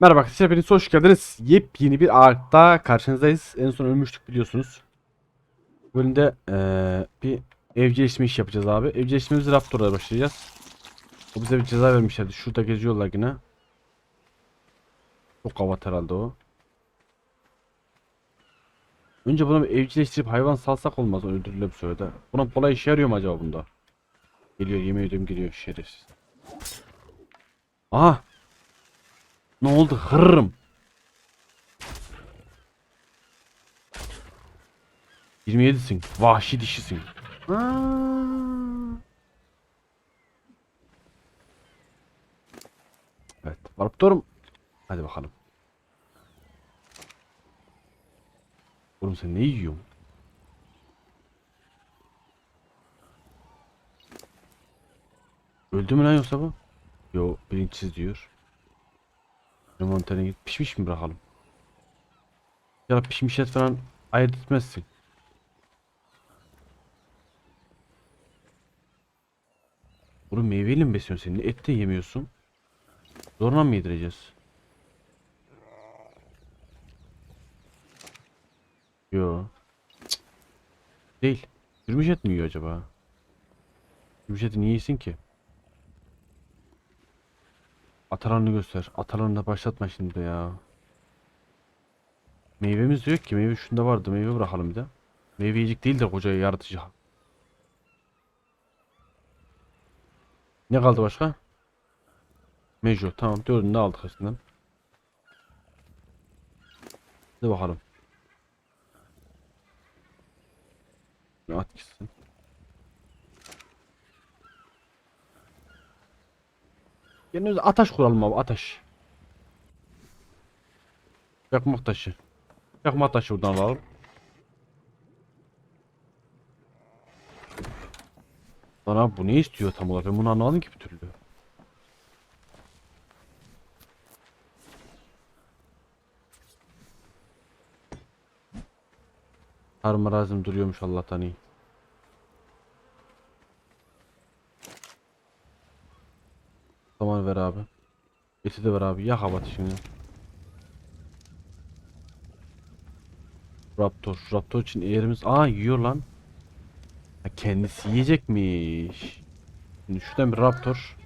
Merhaba arkadaşlar hepiniz hoş geldiniz. Yepyeni bir arkta karşınızdayız. En son ölmüştük biliyorsunuz. Bölümde eee, bir evcilleşme iş yapacağız abi. Evcilleşmemizi Raptor'la başlayacağız. O bize bir ceza vermişlerdi. Şurada geziyorlar yine. Çok kavat herhalde o. Önce bir evcilleştirip hayvan salsak olmaz öldürülür bu sırada. Buna kolay işe yarıyor mu acaba bunda? Geliyor yemin ediyorum geliyor şerefsiz. Aha ne oldu? Hırrım. Yirmi yedisin. Vahşi dişisin. Evet. Raptorum. Hadi bakalım. Oğlum sen ne yiyorsun? Öldü mü lan yoksa bu? Yo bilinçsiz diyor. Remontene git. Pişmiş mi bırakalım? Ya pişmiş et falan ayırt etmezsin. Bunu meyveyle mi besliyorsun seni? Et de yemiyorsun. Zorla mı yedireceğiz? Yo. Cık. Değil. Sürmüş et mi yiyor acaba? Sürmüş eti niye yesin ki? Atalarını göster. Atalarını da başlatma şimdi ya. Meyvemiz de yok ki. Meyve şunda vardı. Meyve bırakalım bir de. Meyve yiyecek değil de koca yaratıcı. Ne kaldı başka? Mejo. Tamam. Dördünü de aldık aslında. Hadi bakalım. At gitsin. Kendimize ataş kuralım abi ataş. Yakmak taşı. Yakmak taşı buradan alalım. Lan abi bu ne istiyor tam olarak? Ben bunu anlamadım ki bir türlü. Tarım arazim duruyormuş Allah'tan iyi. Zaman ver abi. Eti de ver abi. Yak hava ateşini. Raptor. Raptor için eğerimiz... Aa yiyor lan. Ha, kendisi yiyecekmiş. Şimdi şuradan bir Raptor.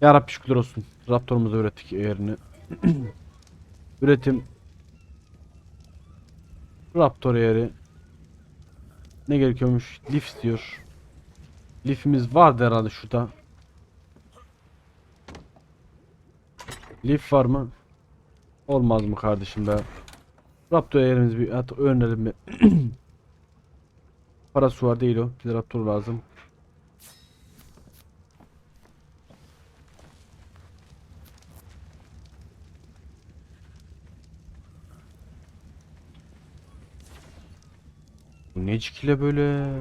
Ya Rabbi şükürler olsun. Raptorumuzu ürettik eğerini. Üretim. Raptor eğeri. Ne gerekiyormuş? Lif istiyor. Lifimiz vardı herhalde şurada. Lif var mı? Olmaz mı kardeşim be? Raptor yerimiz bir at öğrenelim mi? Parası var değil o. Bize Raptor lazım. Bu ne cikile böyle?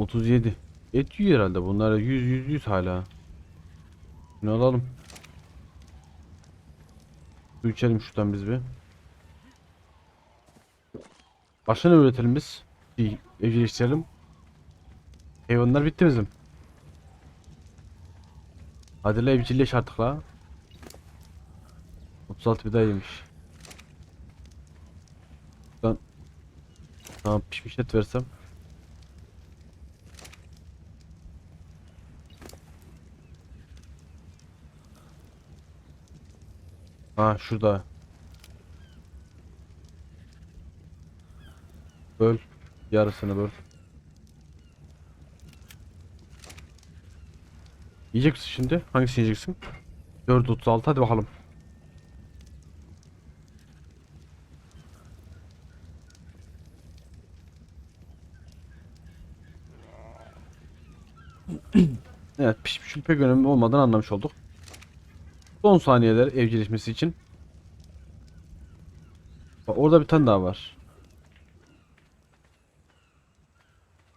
Otuz yedi. Et yiyor herhalde bunlar yüz yüz yüz hala. Ne alalım? Su içelim şuradan biz bir. Başka ne üretelim biz? Bir evcilleştirelim. Hayvanlar bitti bizim. Hadi la evcilleş artık la. 36 bir daha yemiş. Ben Tamam pişmiş et versem. Ha şurada. Böl. Yarısını böl. Yiyecek misin şimdi? Hangisini yiyeceksin? 4.36 hadi bakalım. evet pişmiş pek önemli olmadığını anlamış olduk. Son saniyeler evcilleşmesi için. Bak orada bir tane daha var.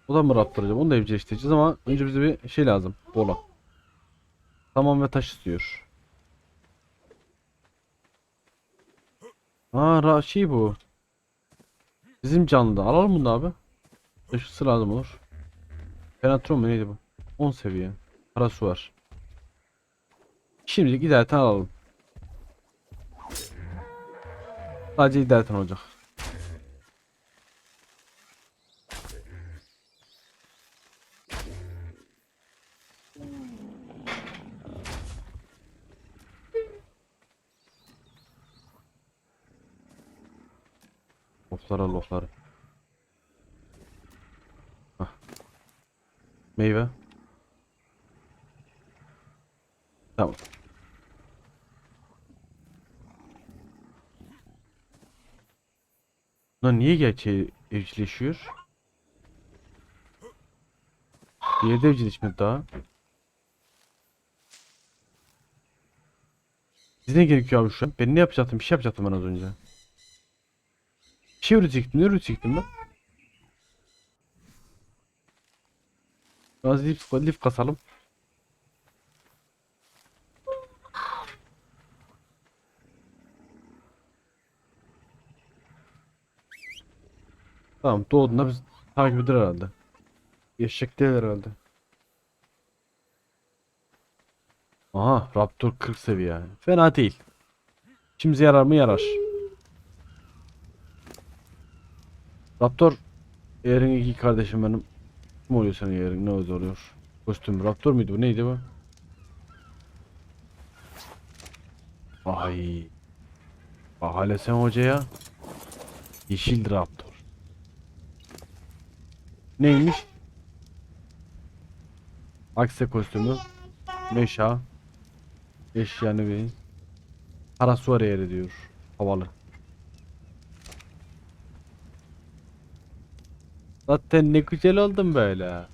O da mı raptor acaba? Onu da evcilleştireceğiz ama önce bize bir şey lazım. Bola. Tamam ve taş istiyor. Aa şey bu. Bizim canlıda. Alalım bunu abi. Şu lazım olur. Penetron mu neydi bu? 10 seviye. Parası var. Şimdilik idareten alalım. Sadece idareten olacak. Loflara lofları. Hah. Meyve. Tamam. Lan niye gerçeği evcilleşiyor? Diğeri de evcilleşmedi daha. Siz ne gerekiyor abi şu an? Ben ne yapacaktım? Bir şey yapacaktım ben az önce. Bir şey üretecektim. Ne üretecektim ben? Az lif, lif kasalım. Tamam doğduğunda biz takip eder herhalde. Eşek değil herhalde. Aha Raptor 40 seviye. Fena değil. İşimize yarar mı yarar. Raptor Eğerin iki kardeşim benim. Kim oluyor senin Eğerin? Ne oluyor? Kostüm Raptor muydu bu? Neydi bu? Ay. Bak hele sen hocaya. Yeşil Raptor. Neymiş? Akse kostümü. Meşa. Eşyanı beyin. Parasuar eğeri diyor. Havalı. Zaten ne güzel oldun böyle.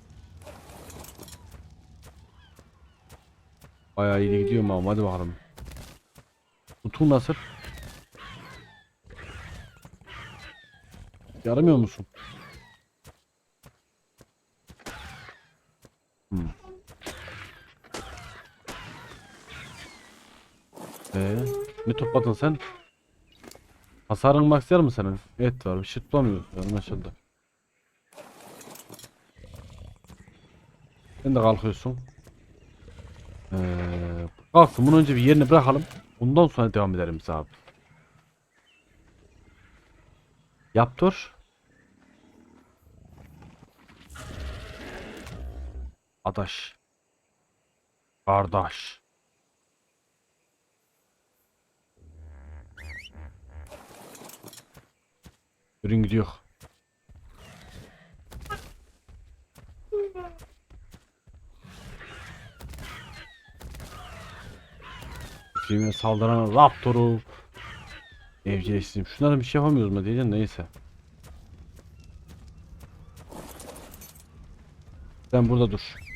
Bayağı iyi gidiyorum ama hadi bakalım. Tutun nasıl? Yaramıyor musun? Hmm. Ee, ne topladın sen? Hasarın max yer mi senin? Et var. Bir şey tutamıyoruz. Anlaşıldı. Sen de kalkıyorsun. Ee, kalksın bunu önce bir yerine bırakalım. Ondan sonra devam edelim abi. Yap Adaş. Kardeş. Ürün gidiyor. Filme saldıran Raptor'u evcilleştireyim. Şunlara bir şey yapamıyoruz mu diyeceğim neyse. Sen burada dur.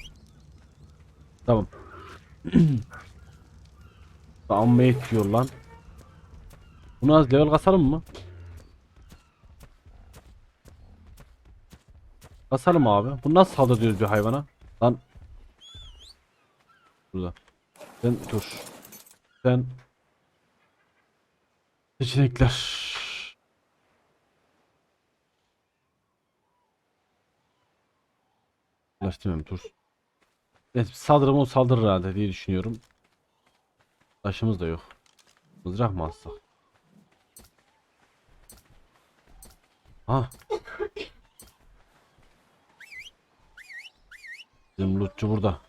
Tamam. Amma yetiyor lan. Bunu az level kasalım mı? Kasalım abi. Bu nasıl saldırıyoruz bir hayvana? Lan. Burada. Sen dur. Sen seçenekler. Ulaştırmıyorum dur. Evet saldırım o saldırır herhalde diye düşünüyorum. Taşımız da yok. Mızrak mı alsak? Ha. Bizim lootçu burada.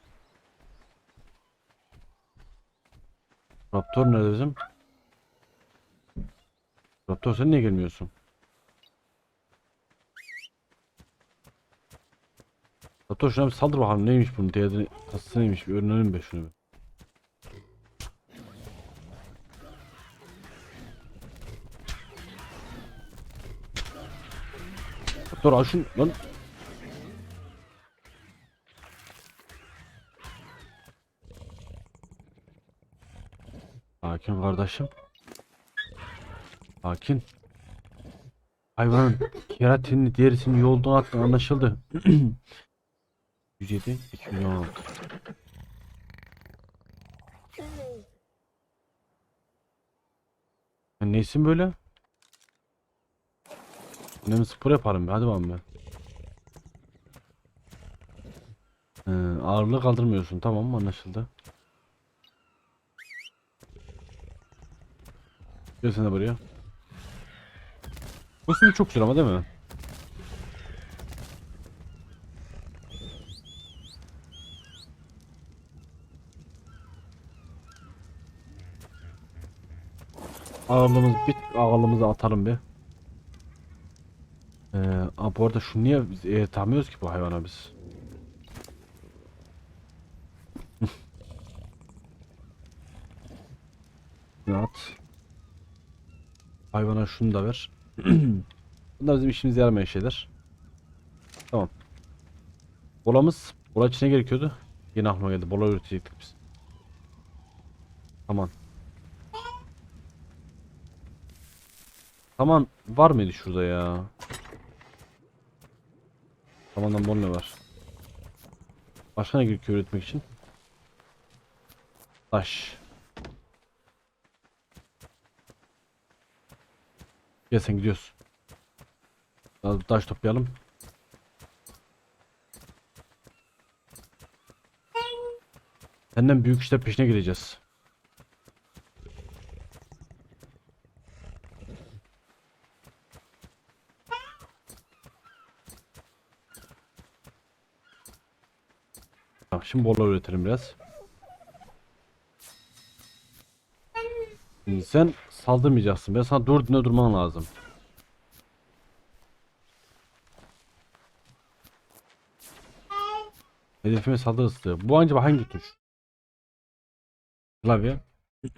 Raptor nerede bizim? Raptor sen niye gelmiyorsun? Raptor şuna bir saldır bakalım neymiş bunun değerini tasası neymiş bir öğrenelim be şunu bir. Raptor al şunu lan. Sakin kardeşim. Sakin. Hayvanın keratinini, derisinin iyi olduğu hakkında anlaşıldı. 107, 216. Sen neysin böyle? Önemli spor yaparım. Hadi bakalım ben. Ee, ağırlığı kaldırmıyorsun. Tamam anlaşıldı. Gel sen de buraya. Bu şimdi çok güzel ama değil mi? Ağırlığımız bit ağırlığımızı atalım bir. Ee, aa, bu arada şunu niye e, tamıyoruz ki bu hayvana biz? At. Hayvana şunu da ver. Bunlar bizim işimize yaramayan şeyler. Tamam. Bolamız, bola içine gerekiyordu. Yine aklıma geldi. Bola üretecektik biz. Tamam. Tamam var mıydı şurada ya? Tamandan bol ne var? Başka ne gerekiyor üretmek için? Taş. Gel sen gidiyoruz. Biraz taş toplayalım. Senden büyük işler peşine gireceğiz. Şimdi bola üretelim biraz. Şimdi sen saldırmayacaksın. Ben sana dur dine durman lazım. Hedefime saldırı ıslığı. Bu acaba hangi tuş? Klavye.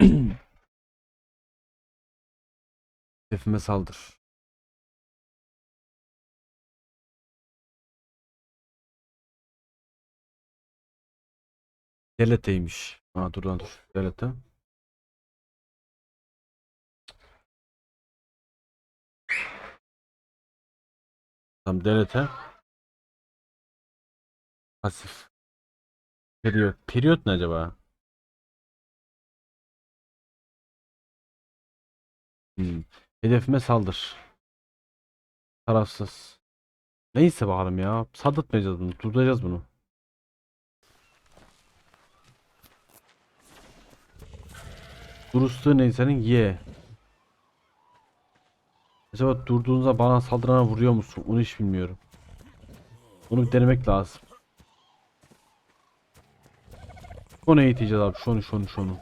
Hedefime saldır. Delete'ymiş. Ha dur lan dur. Delete. Tamam delete. Pasif. Period. Period ne acaba? Hmm. Hedefime saldır. Tarafsız. Neyse bakalım ya. Saldırtmayacağız bunu. Durduracağız bunu. Duruşluğu ne senin? Y. Acaba durduğunuzda bana saldırana vuruyor musun? Onu hiç bilmiyorum. Onu bir denemek lazım. Şunu eğiteceğiz abi. Şunu şunu şunu.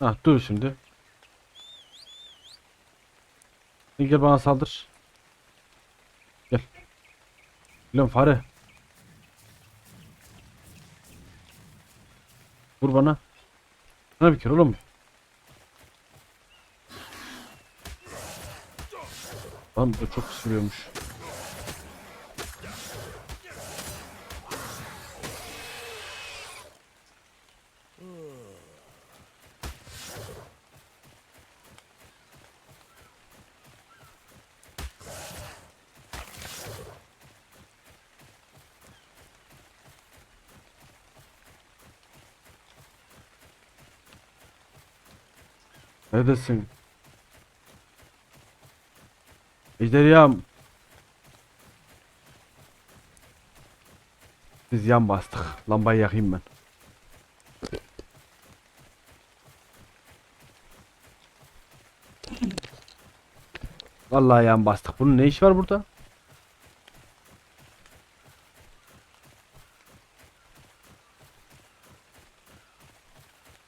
Ah dur şimdi. Gel bana saldır. Gel. Lan fare. Vur bana. Sana bir kere oğlum. Lan bu çok sürüyormuş. Neredesin? Ejderham. Biz yan bastık. Lambayı yakayım ben. Vallahi yan bastık. Bunun ne işi var burada?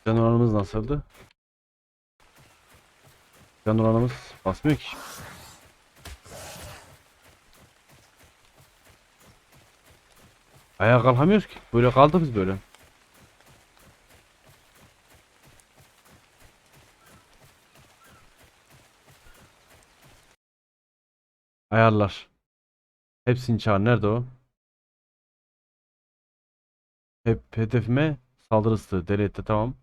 Canavarımız nasıldı? Canavarımız basmıyor ki. Ayağa kalkamıyoruz ki. Böyle kaldık biz böyle. Ayarlar. Hepsini çağır. Nerede o? Hep hedefime saldırısı. Delete tamam.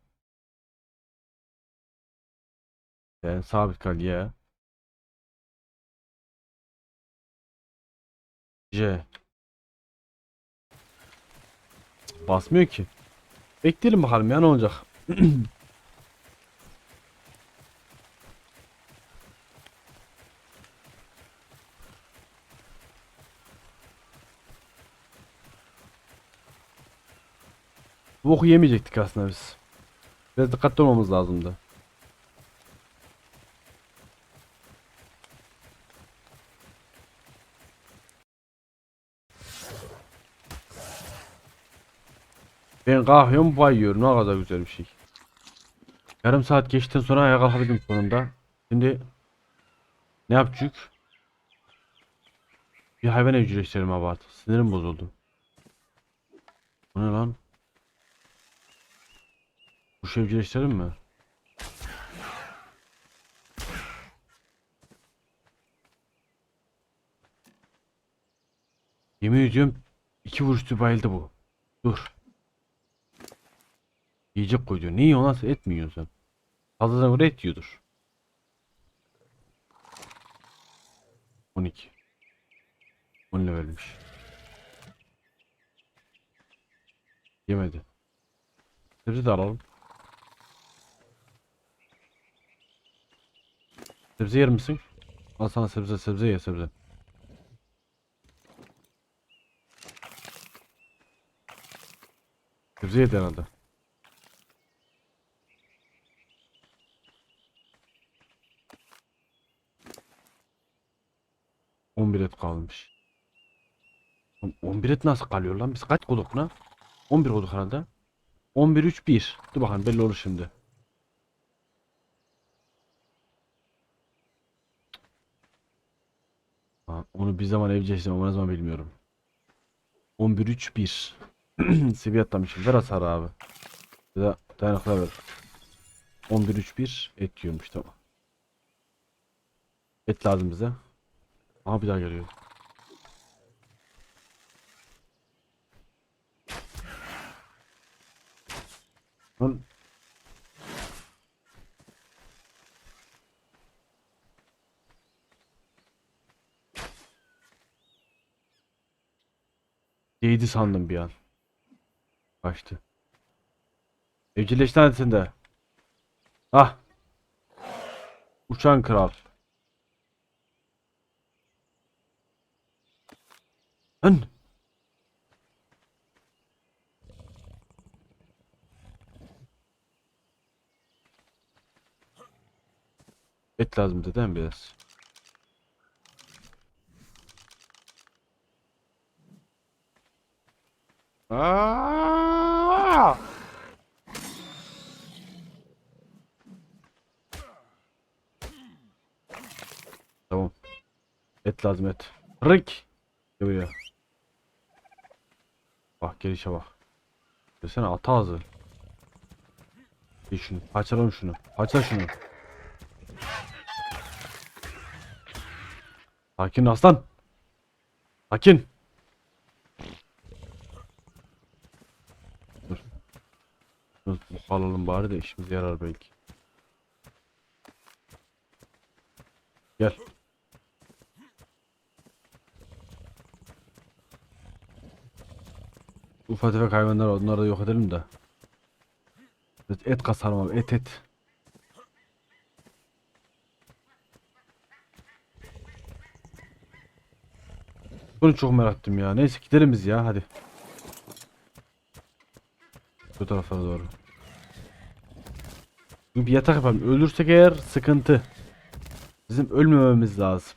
Yani sabit kal ya. J. Basmıyor ki. Bekleyelim bakalım ya ne olacak. Bu oku yemeyecektik aslında biz. Biraz dikkatli olmamız lazımdı. Ben kalkıyorum bayıyorum ne kadar güzel bir şey. Yarım saat geçtikten sonra ayağa kalkabildim sonunda. Şimdi ne yapacak? Bir hayvan evcilleştirelim abi. Sinirim bozuldu. Bu ne lan? Şey evcilleştirelim mi? Yemin ediyorum iki vuruştu bayıldı bu. Dur. Yiyecek koy diyor. Ne yiyorsun lan sen? Et mi yiyorsun sen? Fazladan göre et yiyordur. 12. 10 vermiş. Yemedi. Sebze de alalım. Sebze yer misin? Al sana sebze sebze ye sebze. Sebze yedi herhalde. On bir et kalmış. Oğlum 11 et nasıl kalıyor lan? Biz kaç koyduk buna? 11 koyduk herhalde. 11 3 1. Dur bakalım belli olur şimdi. Ha, onu bir zaman evcilleştim ama ne zaman bilmiyorum. 11 3 1. Seviye atlamışım. Ver hasar abi. Ya da dayanıklı ver. 11 3 1 et yiyormuş tamam. Et lazım bize. Aha bir daha geliyor. Lan. Değdi sandım bir an. Kaçtı. Evcilleşti adetinde. Ah. Uçan kral. Lan. Et lazım mi biraz? Tamam. Et lazım et. Rık. Gel buraya. Bak gelişe bak. Desene ata ağzı. Gel şunu. Parçalalım şunu. Parçala şunu. Sakin aslan. Sakin. Dur. Dur alalım bari de işimize yarar belki. Gel. Ufak tefek hayvanlar. Onları da yok edelim de. Evet, et kasarım abi. Et et. Bunu çok merak ettim ya. Neyse gidelim biz ya hadi. Bu taraflara doğru. Bir yatak yapalım. Ölürsek eğer sıkıntı. Bizim ölmememiz lazım.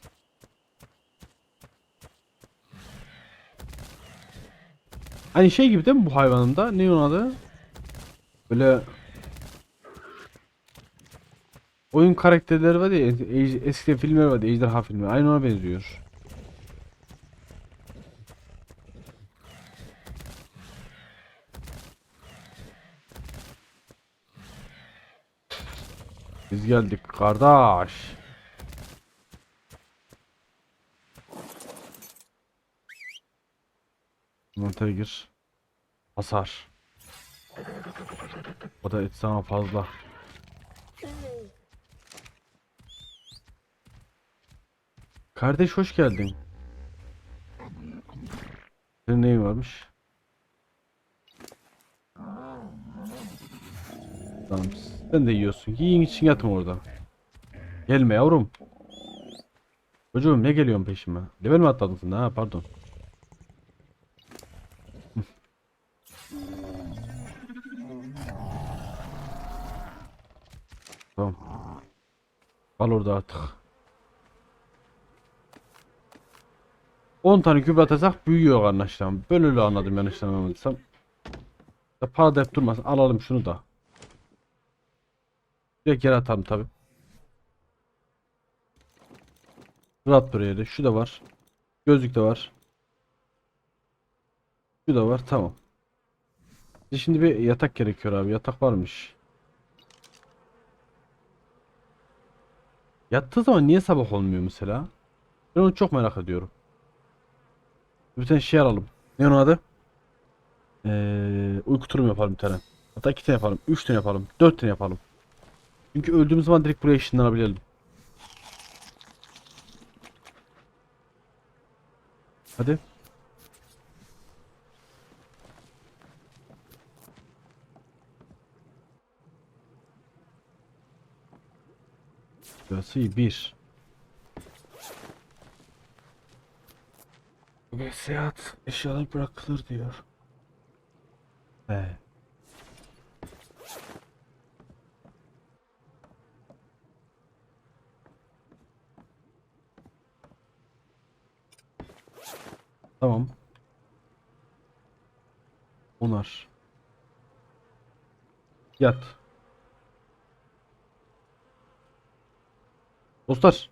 Hani şey gibi değil mi bu hayvanın da? Ne onun adı? Böyle oyun karakterleri var ya eski filmler vardı ejderha filmi aynı ona benziyor. Biz geldik kardeş. Montere gir. Hasar. O da et sana fazla. Kardeş hoş geldin. Senin neyin varmış? Tamam. Sen de yiyorsun. Yiyin için yatın orada. Gelme yavrum. Çocuğum ne geliyorsun peşime? Level mi atladın sen? Ha pardon. Hı. tamam. Kal orada artık. 10 tane küp atacak büyüyor anlaşılan. Ben öyle anladım yanlış anlamadıysam. Para da hep durmasın. Alalım şunu da. Direkt yere atalım tabi. Rahat buraya da. Şu da var. Gözlük de var. Şu da var. Tamam. Şimdi bir yatak gerekiyor abi. Yatak varmış. Yattığı zaman niye sabah olmuyor mesela? Ben onu çok merak ediyorum. Bir tane şey alalım. Ne onun adı? Ee, uyku turumu yapalım bir tane. Hatta iki tane yapalım. Üç tane yapalım. Dört tane yapalım. Çünkü öldüğümüz zaman direkt buraya ışınlanabilelim. Hadi. Burası. Bir. Ve seyahat eşyalar bırakılır diyor. He. Tamam. Onar. Yat. Dostlar,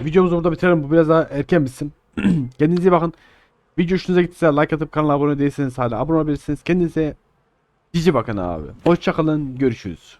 videomuzu burada bitirelim. Bu biraz daha erken bitsin. Kendinize iyi bakın. Video hoşunuza gittiyse like atıp kanala abone değilseniz hala abone olabilirsiniz. Kendinize cici bakın abi. Hoşçakalın. Görüşürüz.